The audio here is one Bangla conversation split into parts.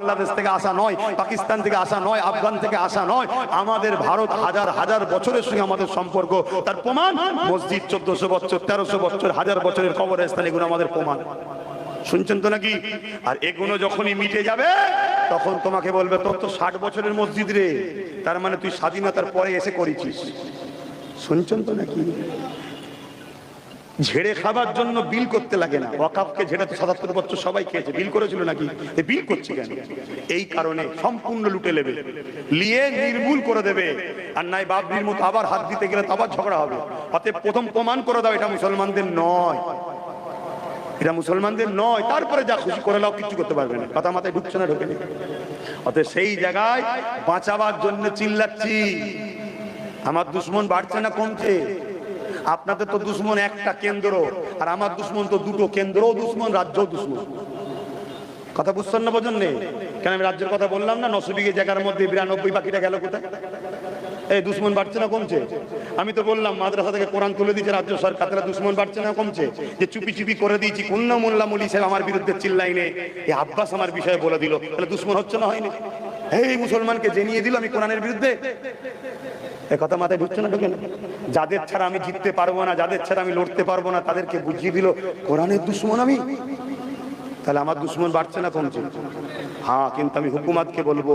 বাংলাদেশ থেকে আসা নয়, পাকিস্তান থেকে আসা নয়, আফগান থেকে আসা নয়, আমাদের ভারত হাজার হাজার বছরের সঙ্গে আমাদের সম্পর্ক। তার প্রমাণ? মসজিদ চোদ্দশো বছর, তেরোশো বছর, হাজার বছরের খবর কবরস্থান, এগুলো আমাদের প্রমাণ। শুনছেন তো নাকি? আর এগুলো যখনই মিটে যাবে, তখন তোমাকে বলবে, তোর তো ষাট বছরের মসজিদ রে। তার মানে তুই স্বাধীনতার পরে এসে করেছিস। শুনছেন তো নাকি? ঝেড়ে খাবার জন্য বিল করতে লাগে না। ওয়াকাফকে ঝেড়ে তো সাতাত্তর বছর সবাই খেয়েছে। বিল করেছিল নাকি? বিল করছে কেন? এই কারণে সম্পূর্ণ লুটে নেবে। লিয়ে নির্মূল করে দেবে। আর নাই বাবরির মতো আবার হাত দিতে গেলে তো আবার ঝগড়া হবে। অতএব প্রথম প্রমাণ করে দাও, এটা মুসলমানদের নয়। এটা মুসলমানদের নয়। তারপরে যা খুশি করে নাও কিছু করতে পারবে না। কথা মাথায় ঢুকছে না, ঢোকে অতএব সেই জায়গায় বাঁচাবার জন্য চিল্লাচ্ছি। আমার দুশ্মন বাড়ছে না, কমছে। আপনাদের তো দুশ্মন একটা কেন্দ্র, আর আমার দুশ্মন তো দুটো কেন্দ্র দুশ্মন রাজ্য দুশ্মন। কথা বুঝছেন না বোঝেন নেই কেন আমি রাজ্যের কথা বললাম না? নশো বিঘে জায়গার মধ্যে বিরানব্বই বাকিটা গেল কোথায়? এই দুশ্মন বাড়ছে না কমছে? আমি তো বললাম, মাদ্রাসা থেকে কোরআন তুলে দিয়েছে রাজ্য সরকার, তাহলে দুশ্মন বাড়ছে না কমছে? যে চুপি চুপি করে দিয়েছি, কুন্ন মোল্লা মুলি সাহেব আমার বিরুদ্ধে চিল্লাইনে, এই আব্বাস আমার বিষয়ে বলে দিল, তাহলে দুশ্মন হচ্ছে না হয়নি? এই মুসলমানকে জেনিয়ে দিল আমি কোরআনের বিরুদ্ধে। কথা মাথায় ঢুকছে না, ঢুকে যাদের ছাড়া আমি জিততে পারব না, যাদের ছাড়া আমি লড়তে পারব না, তাদেরকে বুঝিয়ে দিল, কোরআনের দুশ্মন আমি? তাহলে আমার দুশ্মন বাড়ছে না কমছে। হ্যাঁ কিন্তু আমি হুকুমাতকে বলব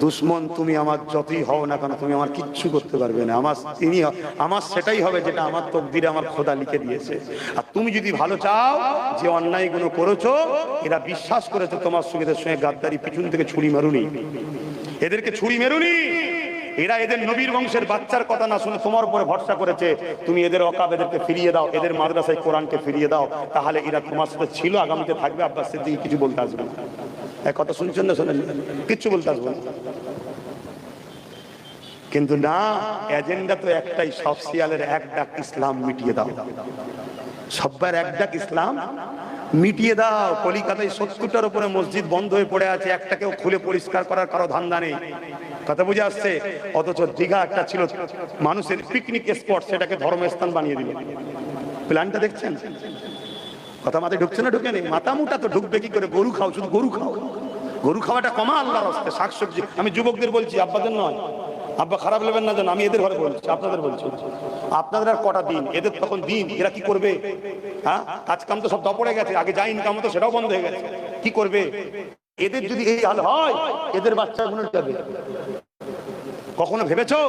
দুশ্মন তুমি আমার যতই হও না কেন, তুমি আমার কিচ্ছু করতে পারবে না। আমার তিনি, আমার সেটাই হবে যেটা আমার তকদিরে আমার খোদা লিখে দিয়েছে। আর তুমি যদি ভালো চাও, যে অন্যায়গুলো করেছ, এরা বিশ্বাস করেছে তোমার সঙ্গে সঙ্গে গাদ্দারি, পিছন থেকে ছুরি মারুনি। এদেরকে ছুরি মেরুনি। এরা এদের নবীর বংশের বাচ্চার কথা না শুনে তোমার উপরে ভরসা করেছে। তুমি এদের অকাব এদেরকে ফিরিয়ে দাও, এদের মাদ্রাসায় কোরআনকে ফিরিয়ে দাও। তাহলে এরা তোমার সাথে ছিল, আগামীতে থাকবে। আব্বাস সিদ্দিকি কিছু বলতে আসবে না। কথা শুনছেন না শোনেন কিচ্ছু বলতে আসবে কিন্তু না, এজেন্ডা তো একটাই, সব শিয়ালের এক ডাক ইসলাম মিটিয়ে দাও। সব্বার এক ডাক ইসলাম মিটিয়ে দাও। কলিকাতায় সত্তরটার উপরে মসজিদ বন্ধ হয়ে পড়ে আছে, একটাকেও খুলে পরিষ্কার করার কারও ধান্দা নেই। কথা বুঝে আসছে? অথচ দীঘা একটা ছিল মানুষের পিকনিক স্পট সেটাকে ধর্মস্থান বানিয়ে দিল। প্ল্যানটা দেখছেন? কথা মাথায় ঢুকছে না ঢুকে নেই মাথা মুটা তো ঢুকবে কি করে? গরু খাও, শুধু গরু খাও। গরু খাওয়াটা কমা আল্লাহর হস্তে, শাকসবজি। আমি যুবকদের বলছি, আব্বাদের নয়। আব্বা খারাপ নেবেন না যেন আমি এদের ঘরে বলছি, আপনাদের বলছি। আপনাদের আর কটা দিন? এদের তখন দিন, এরা কি করবে? হ্যাঁ? কাজ কাম তো সব দপড়ে গেছে, আগে যা ইনকাম হতো সেটাও বন্ধ হয়ে গেছে। কি করবে? এদের যদি এই হাল হয়, এদের বাচ্চাগুলো যাবে। কখনো ভেবেছো?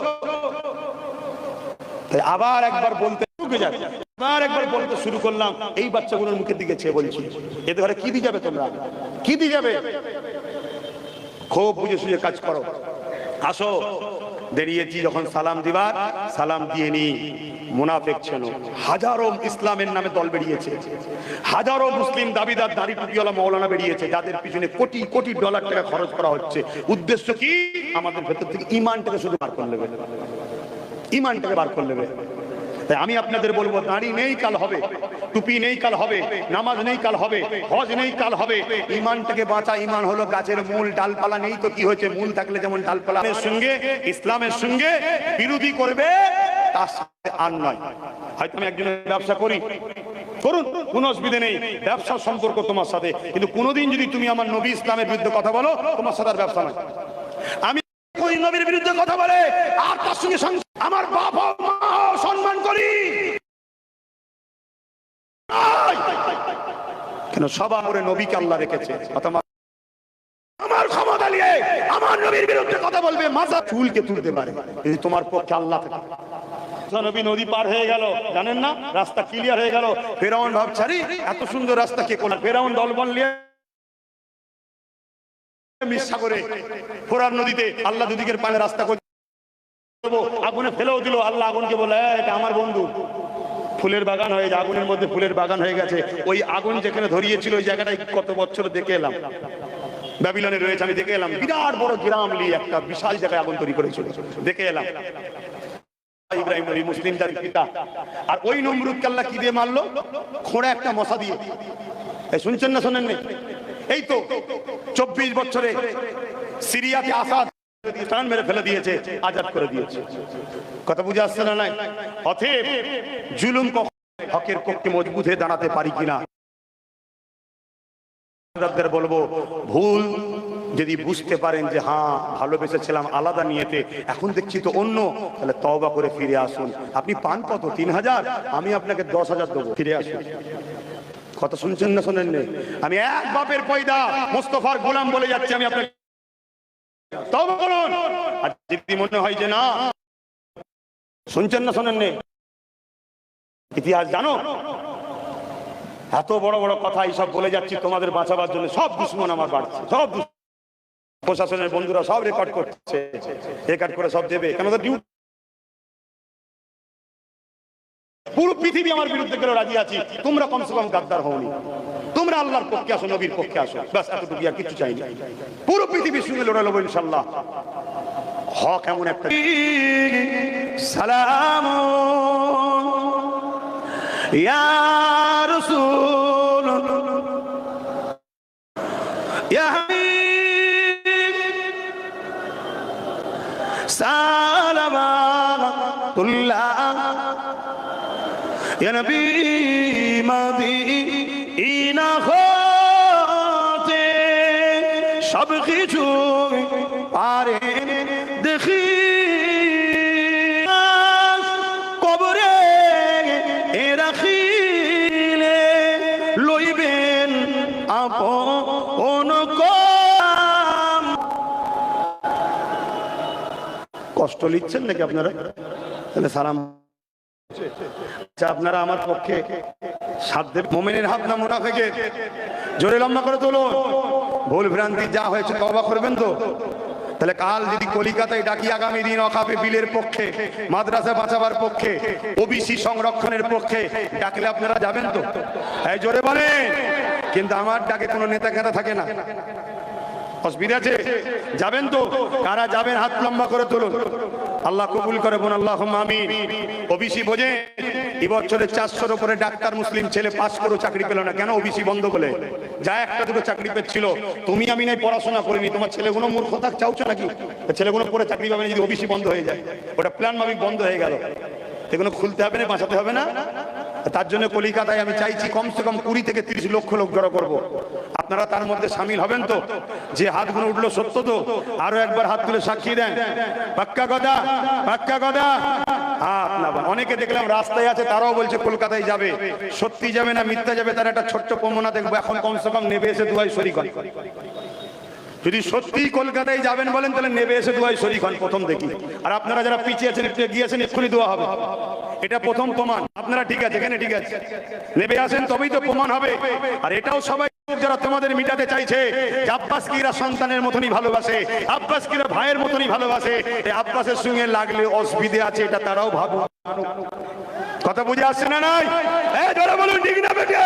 তাই আবার একবার বলতে একবার বলতে শুরু করলাম, এই বাচ্চাগুলোর মুখের দিকে চেয়ে বলছি, এদের ঘরে কি দিয়ে যাবে তোমরা? কি দিয়ে যাবে? খুব বুঝে সুঝে কাজ করো। আসো দাঁড়িয়েছি যখন সালাম দিবার, সালাম দিয়ে নি মুনাফেক ছিল, হাজারো ইসলামের নামে দল বেরিয়েছে। হাজারো মুসলিম দাবিদার দাড়ি টুপিওয়ালা মৌলানা বেরিয়েছে, যাদের পিছনে কোটি কোটি ডলার টাকা খরচ করা হচ্ছে। উদ্দেশ্য কি? আমাদের ভেতর থেকে ইমানটাকে শুধু বার করে নেবে। ইমানটাকে বার করে নেবে। তাই আমি আপনাদের বলব, দাড়ি নেই কাল হবে, টুপি নেই কাল হবে, নামাজ নেই কাল হবে, হজ নেই কাল হবে। ইমানটাকে বাঁচা ইমান হলো গাছের মূল, ডালপালা নেই তো কি হয়েছে? মূল থাকলে যেমন ডালপালা। সঙ্গে, ইসলামের সঙ্গে বিরোধী করবে, তার সাথে আর নয়। হয়তো আমি একজনের ব্যবসা করি। করুন, কোনো অসুবিধা নেই। ব্যবসার সম্পর্ক তোমার সাথে। কিন্তু কোনোদিন যদি তুমি আমার নবী ইসলামের বিরুদ্ধে কথা বলো, তোমার সাথে আর ব্যবসা নয়। আমি নবীর বিরুদ্ধে কথা বলে, আর তার সঙ্গে আমার বাবা মা সম্মান করি নাই। কেন সবার উপরে নবীকে আল্লাহ রেখেছে? আমার ক্ষমতা নিয়ে আমার নবীর বিরুদ্ধে কথা বলবে মাথা চুলকে তুলতে পারে। যদি তোমার পক্ষে আল্লাহ থাকে। নবী নদী পার হয়ে গেল জানেন না? রাস্তা ক্লিয়ার হয়ে গেল। ফেরাউন ভাবছে এত সুন্দর রাস্তা কে কোন ফেরাউন দলবল নিয়ে মিশা করে ফোরার নদীতে আল্লাহ দুদিকের পানে রাস্তা করে আগুনে ফেলেও দিল আল্লাহ আগুনকে বলে "এই, এটা আমার বন্ধু। ফুলের বাগান হয়ে আগুনের মধ্যে ফুলের বাগান হয়ে গেছে। ওই আগুন যেখানে ধরিয়েছিল, ওই জায়গাটায় কত বছর দেখে এলাম। ব্যাবিলনে রয়েছে, আমি দেখে এলাম। বিরাট বড় গ্রাম নিয়ে একটা বিশাল জায়গায় আগুন তৈরি করেছিল। দেখে এলাম। ইব্রাহিম নবী মুসলিম জাতির পিতা। আর ওই নমরুদ আল্লাহ কি দিয়ে মারলো? খোঁড়া একটা মশা দিয়ে। শুনছেন না শোনেন? এই তো চব্বিশ বছরে সিরিয়াতে আসাদ টান মেরে ফেলে দিয়েছে, আজাদ করে দিয়েছে। কথা বুঝে আসছে না নাই? অথেব জুলুম হকের পক্ষে মজবুত দাঁড়াতে পারি কিনা? বলব, ভুল যদি বুঝতে পারেন যে হ্যাঁ ভালোবেসেছিলাম আলাদা নিয়েতে, এখন দেখছি তো অন্য, তাহলে তওবা করে ফিরে আসুন। আপনি পান কত? তিন হাজার? আমি আপনাকে দশ হাজার দেবো। ফিরে আসুন। কথা শুনছেন না শোনেন? আমি এক বাপের পয়দা, মোস্তফার গোলাম বলে যাচ্ছি, আমি আপনাকে করুন আর যদি মনে হয় যে না, শুনছেন না শোনেন? ইতিহাস জানো? এত বড় বড় কথা এইসব বলে যাচ্ছি, তোমাদের বাঁচাবার জন্য সব দুশ্মন আমার বাড়ছে, সব প্রশাসনের বন্ধুরা সব রেকর্ড করছে। রেকর্ড করে সব দেবে। কেন? তো ডিউটি পুরো পৃথিবী আমার বিরুদ্ধে গেলে রাজি আছি। তোমরা কমসে কম গাদ্দার হওনি। তোমরা আল্লাহর পক্ষে আসো, নবীর পক্ষে আসো। ব্যাস, এতটুকু আর কিছু চাইনি। পুরো পৃথিবীর সঙ্গে লড়ে নেব ইনশাল্লাহ হক এমন একটা সালাম। ইয়া রাসূল, ইয়া হাবিব ইয়া নবী, মদিনা হতে সব কিছু পারে। দেখি কবরে এ রাখিলে লইবেন আপন কষ্ট লিখছেন নাকি আপনারা? তাহলে সালাম। আপনারা আমার পক্ষে সাত মোমেনের হাত না মুনাফেকের জোরে লম্বা করে তোলো ভুল ভ্রান্তি যা হয়েছে তবা করবেন তো? তাহলে কাল যদি কলিকাতায় ডাকি, আগামী দিন অকাপে বিলের পক্ষে, মাদ্রাসা বাঁচাবার পক্ষে, ওবিসি সংরক্ষণের পক্ষে ডাকলে আপনারা যাবেন তো? এই জোরে বলেন। কিন্তু আমার ডাকে কোনো নেতা খেতা থাকে না। অসুবিধা আছে? যাবেন তো? কারা যাবেন হাত লম্বা করে তুলুন। আল্লাহ কবুল করে বোন আল্লাহ আমিন। ওবিসি বোঝে এবছরে চারশোর উপরে ডাক্তার মুসলিম ছেলে পাস করেও চাকরি পেল না। কেন ওবিসি বন্ধ বলে যা একটা দুটো চাকরি পেচ্ছিল তুমি আমি নাই, পড়াশোনা করিনি। তোমার ছেলেগুলো মূর্খ থাক চাওছো নাকি ছেলেগুলো পরে চাকরি পাবে না যদি ওবিসি বন্ধ হয়ে যায়। ওটা প্ল্যান মাফিক বন্ধ হয়ে গেল। এগুলো খুলতে হবে না, বাঁচাতে হবে না। তার জন্য কলিকাতায় আমি চাইছি কমসে কম কুড়ি থেকে তিরিশ লক্ষ লোক জড়ো করব। আপনারা তার মধ্যে সামিল হবেন তো? যে হাতগুলো উঠল সত্য তো? আরও একবার হাত তুলে সাক্ষী দেন। পাক্কা কথা পাক্কা কথা অনেকে দেখলাম রাস্তায় আছে, তারাও বলছে কলকাতায় যাবে। সত্যি যাবে না, মিথ্যা যাবে, তার একটা ছোট্ট কমনা দেখব, এখন কমসে কম নেবে এসে দুয়াই শরীর হয় যদি সত্যি কলকাতায় যাবেন বলেন, তাহলে নেবে এসে দুয়াই শরিক হন প্রথম দেখি। আর আপনারা যারা পিছিয়ে আছেন, একটু গিয়েছেন এক্ষুনি দেওয়া হবে। এটা প্রথম প্রমাণ। আপনারা ঠিক আছে, এখানে ঠিক আছে। নেবে আসেন, তবেই তো প্রমাণ হবে। আর এটাও সবাই যারা তোমাদের মিটাতে চাইছে আব্বাস কিরা সন্তানের মতনই ভালোবাসে আব্বাস কিরা ভাইয়ের মতনই ভালোবাসে আব্বাসের সঙ্গে লাগলে অসুবিধে আছে, এটা তারাও ভাবো কথা বুঝে আসছে না নাই? বলুন, ঠিক না বেটে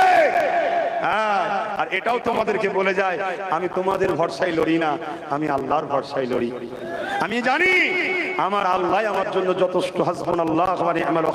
হ্যাঁ আর এটাও তোমাদেরকে বলে যায়, আমি তোমাদের ভরসায় লড়ি না, আমি আল্লাহর ভরসায় লড়ি। আমি জানি, আমার আল্লাহ আমার জন্য যথেষ্ট হাসবান আল্লাহ আমার আমার